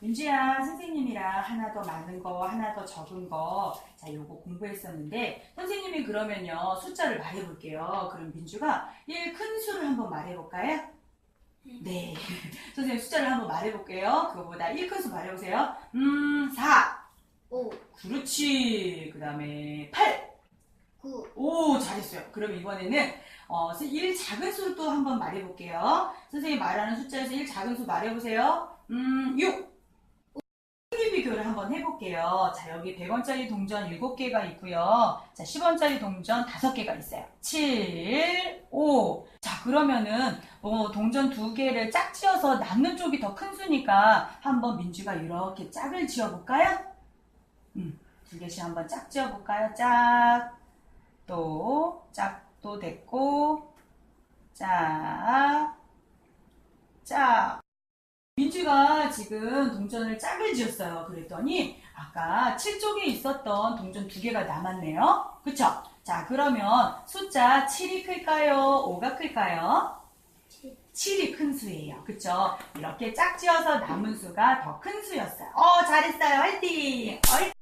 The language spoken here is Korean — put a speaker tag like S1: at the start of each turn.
S1: 민주야, 선생님이랑 하나 더 많은 거, 하나 더 적은 거, 자, 요거 공부했었는데, 선생님이 그러면요, 숫자를 말해볼게요. 그럼 민주가 1큰 수를 한번 말해볼까요? 네. 선생님 숫자를 한번 말해볼게요. 그거보다 1큰 수 말해보세요. 음, 4.
S2: 5,
S1: 그렇지. 그 다음에 8.
S2: 9,
S1: 오, 잘했어요. 그럼 이번에는 어, 1 작은 수를 또 한번 말해볼게요. 선생님 말하는 숫자에서 1 작은 수 말해보세요. 음, 6. 비교를 한번 해볼게요. 자, 여기 100원짜리 동전 7개가 있고요. 자, 10원짜리 동전 5개가 있어요. 7, 5. 자, 그러면은 어, 동전 2개를 짝 지어서 남는 쪽이 더 큰 수니까 한번 민주가 이렇게 짝을 지어볼까요? 음, 두 개씩 한번 짝 지어볼까요? 짝. 또 짝도 됐고 짝, 짝. 민주가 지금 동전을 짝을 지었어요. 그랬더니 아까 7쪽에 있었던 동전 두 개가 남았네요. 그쵸? 자, 그러면 숫자 7이 클까요? 5가 클까요? 7이 큰 수예요. 그쵸? 이렇게 짝 지어서 남은 수가 더 큰 수였어요. 어, 잘했어요. 화이팅!